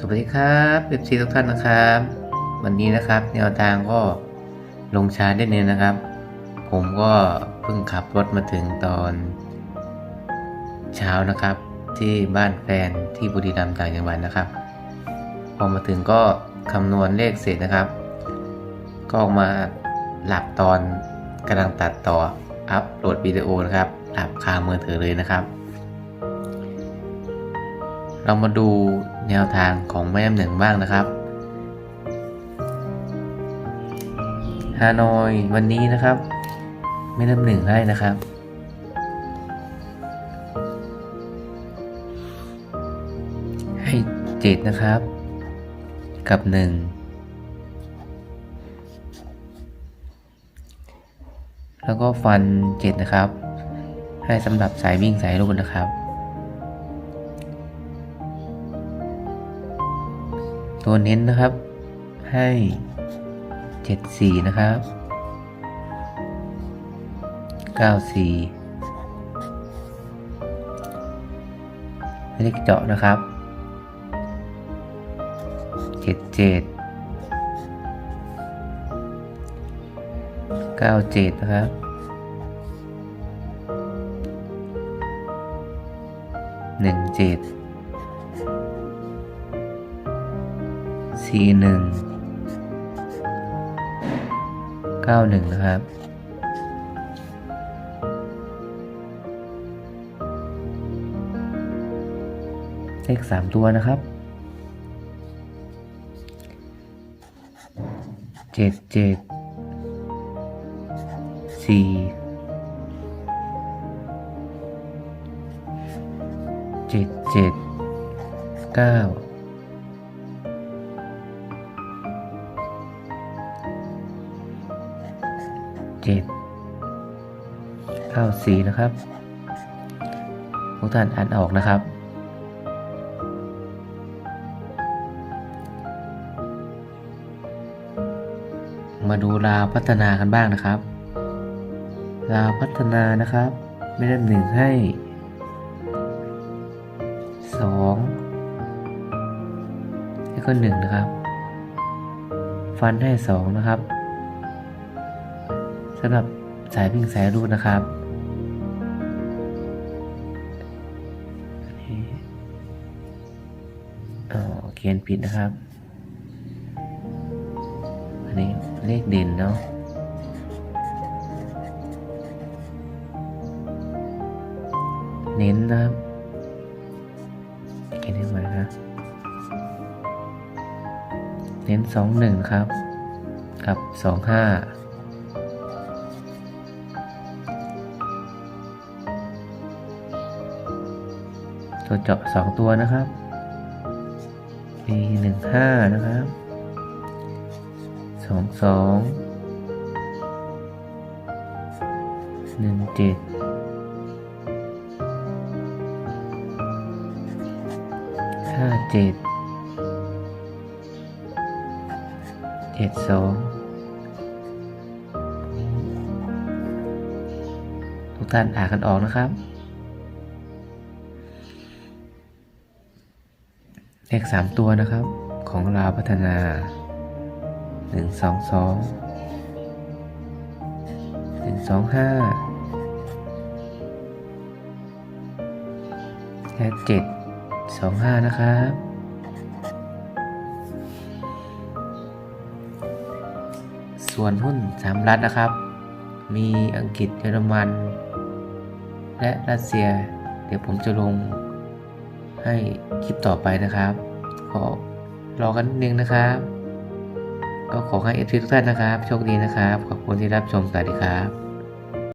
สวัสดีครับเอฟซีทุกท่านนะครับ วันนี้นะครับแนวทางก็ลงช้าได้เนินนะครับ ผมก็เพิ่งขับรถมาถึงตอนเช้านะครับ ที่บ้านแฟนที่บุรีรัมย์ต่างจังหวัดนะครับ พอมาถึงก็คำนวณเลขเสร็จนะครับ ก็ออกมาหลับตอนกำลังตัดต่ออัพโหลดวิดีโอนะครับหลับคามือถือเลยนะครับ เรามาดูแนวทางของแม่น้ำหนึ่งบ้างนะครับฮานอยวันนี้นะครับแม่น้ำหนึ่งให้นะครับ ให้เจ็ดนะครับ กับหนึ่งแล้วก็ฟันเจ็ดนะครับ ให้สำหรับสายวิ่งสายรูดนะครับ ตัวเน้นนะครับ ให้เจ็ดสี่นะครับเก้าสี่เลขเจาะนะครับเจ็ดเจ็ดเก้าเจ็ดนะครับหนึ่งเจ็ด สี่หนึ่งเก้าหนึ่งนะครับ เลขสามตัวนะครับเจ็ดเจ็ดสี่เจ็ดเจ็ดเก้า เจ็ดเก้าสีนะครับทุกท่านอ่านออกนะครับ มาดูลาวพัฒนากันบ้างนะครับลาวพัฒนานะครับไม่ได้หนึ่งให้สองแล้วก็หนึ่งนะครับ ฟันให้สองนะครับ สำหรับสายวิ่งสายรูดนะครับอ๋อเขียนผิดนะครับ อันนี้เลขเด่นเนาะเน้นนะครับเขียนให้ใหม่นะเน้นสองหนึ่งครับ กับสองห้า ตัวเจาะสองตัวนะครับมีหนึ่งห้านะครับสองสองหนึ่งเจ็ดห้าเจ็ดเจ็ดสองทุกท่านอ่านกันออกนะครับ เลขสามตัวนะครับของลาวพัฒนาหนึ่งสองสองหนึ่งสองห้าและเจ็ดสองห้านะครับ ส่วนหุ้นสามรัฐนะครับ มีอังกฤษเยอรมัน และรัสเซีย เดี๋ยวผมจะลง ให้คลิปต่อไปนะครับ ขอรอกันนิดนึงนะครับ ก็ขอให้เอฟซีทุกท่านนะครับ โชคดีนะครับ ขอบคุณที่รับชมสวัสดีครับ